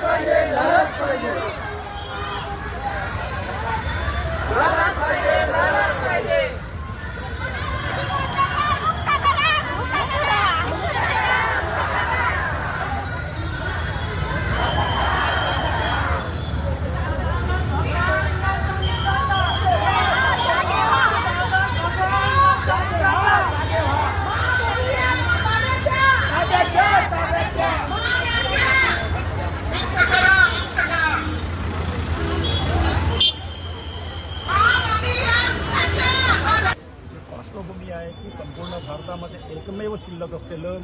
पाहिजे. शिल्लक असलेलं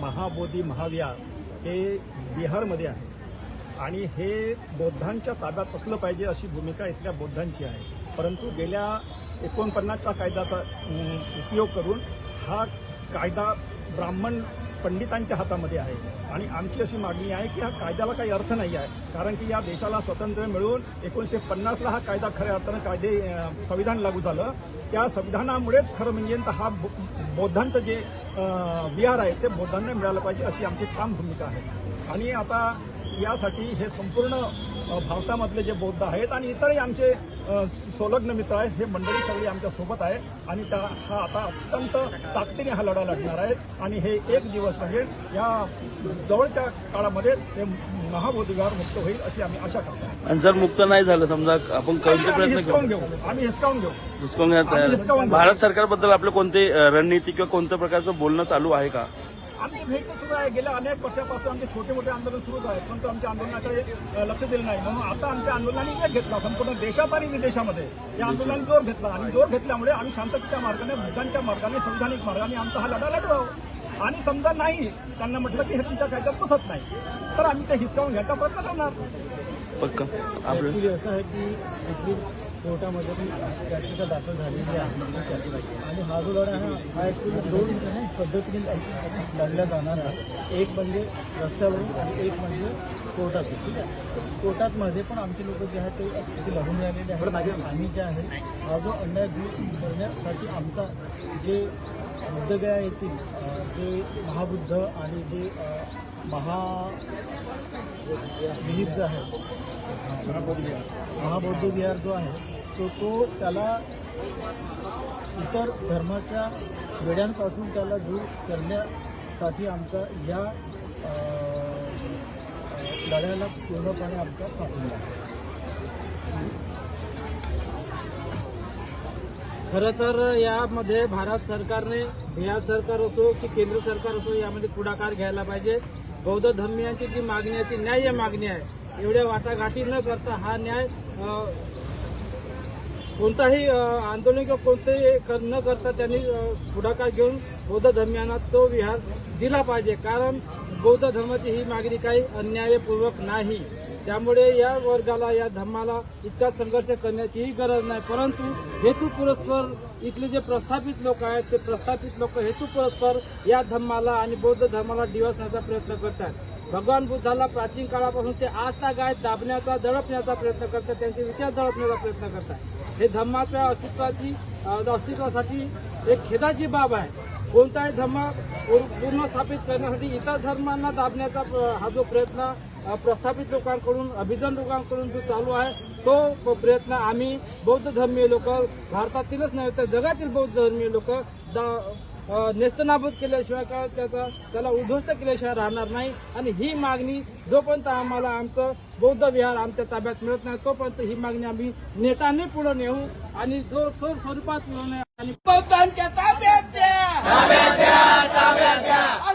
महाबोधी महाविहार हे बिहारमध्ये आहे. आणि हे बौद्धांच्या ताब्यात असलं पाहिजे अशी भूमिका इथल्या बौद्धांची आहे. परंतु गेल्या एकोणपन्नासच्या कायद्याचा उपयोग करून हा कायदा ब्राह्मण पंडितांच्या हातामध्ये आहे. आणि आमची अशी मागणी आहे की हा कायद्याला काही अर्थ नाही आहे. कारण की या देशाला स्वातंत्र्य मिळून एकोणीसशे पन्नासला हा कायदा खऱ्या अर्थानं कायदे संविधान लागू झालं. त्या संविधानामुळेच खरं म्हणजे तर हा बौद्धांचं जे विहार आहे ते बौद्धांना मिळालं पाहिजे अशी आमची ठाम भूमिका आहे. आणि आता यासाठी हे संपूर्ण भारतामधले जे बौद्ध आहेत आणि इतरही आमचे संलग्न मित्र आहेत हे मंडळी सगळी आमच्यासोबत आहे आणि त्या हा आता अत्यंत ताकदीने हा लढा लढणार आहे आणि हे एक दिवस म्हणजे या जवळच्या काळामध्ये हे महाबोधिगार मुक्त होईल अशी आम्ही आशा करतो. आणि जर मुक्त नाही झालं समजा आपण हिसकावून घेऊ. आम्ही हिसकावून घेऊ. हिसकावून. भारत सरकारबद्दल आपलं कोणते रणनीती किंवा कोणत्या प्रकारचं बोलणं चालू आहे का? आमची भेट तर सुरू आहे. गेल्या अनेक वर्षापासून आमचे छोटे मोठे आंदोलन सुरूच आहे परंतु आमच्या आंदोलनाकडे लक्ष दिलं नाही. म्हणून आता आमच्या आंदोलनाने वेग घेतला संपूर्ण देशात आणि विदेशामध्ये. या आंदोलनाने जोर घेतला आणि जोर घेतल्यामुळे आम्ही शांततेच्या मार्गाने बुद्धांच्या मार्गाने संविधानिक मार्गाने आमचा हा लढा लढत आहोत. आणि समजा नाही त्यांना म्हटलं की हे तुमच्या कायद्यात बसत नाही. तर आम्ही ते हिसकावून घ्यायचा प्रयत्न करणार. पक्क? असं आहे की सुप्रीम कोर्टामध्ये पण याचिका दाखल झालेली आहे. आणि हा जो लढा हा ॲक्च्युली दोन पद्धतीने लढला जाणार आहे. एक म्हणजे रस्त्यावरून आणि एक म्हणजे कोर्टात ठीक आहे? तर कोर्टात मध्ये पण आमचे लोक जे आहेत ते तिथे लढून राहिलेले आहेत. आम्ही जे आहे हा जो अन्याय दूर करण्यासाठी आमचा जे बुद्धगया येथील जे महाबुद्ध आणि जे महा विहीर जो आहे महाबौद्ध विहार जो आहे तो तो त्याला इतर धर्माच्या वेड्यांपासून त्याला दूर करण्यासाठी आमचा या लढ्याला पूर्णपणे आमचा पाठिंबा आहे. खरं तर यामध्ये भारत सरकारने या सरकार असो की केंद्र सरकार असो यामध्ये पुढाकार घ्यायला पाहिजे. बौद्ध धर्मियांची जी मागणी आहे ती न्याय्य मागणी आहे. एवढ्या वाटाघाटी न करता हा न्याय कोणताही आंदोलन किंवा कोणतेही कर- न करता त्यांनी पुढाकार घेऊन बौद्ध धर्मियांना तो विहार दिला पाहिजे. कारण बौद्ध धर्माची ही मागणी काही अन्यायपूर्वक नाही. त्यामुळे या वर्गाला या धर्माला इतका संघर्ष करण्याचीही गरज नाही. परंतु हेतू पुरस्पर इथले जे प्रस्थापित लोक आहेत ते प्रस्थापित लोक हेतू पुरस्पर या धर्माला आणि बौद्ध धर्माला डिवसण्याचा प्रयत्न करतात. भगवान बुद्धाला प्राचीन काळापासून ते आज ताग दाबण्याचा दडपण्याचा प्रयत्न करतात त्यांचे विचार दडपण्याचा प्रयत्न करतात. हे धर्माच्या अस्तित्वाची अस्तित्वासाठी एक खेदाची बाब आहे. कोणताही धर्म पूर- पूर्ण स्थापित करण्यासाठी इतर धर्मांना दाबण्याचा प्र- हा जो प्रयत्न प्रस्थापित लोकांकडून अभिजन लोकांकडून जो चालू आहे तो प्रयत्न आम्ही बौद्ध धर्मीय लोक भारतातीलच नव्हे तर जगातील बौद्ध धर्मीय लोक नेस्तनाबूत केल्याशिवाय का त्याचा त्याला उद्ध्वस्त केल्याशिवाय राहणार नाही. आणि ही मागणी जोपर्यंत आम्हाला आमचं बौद्ध विहार आमच्या ताब्यात मिळत नाही तोपर्यंत ही मागणी आम्ही नेटाने पुढे नेऊ आणि जो सोर स्वरूपात मिळवणे आणि ताब्यात द्या!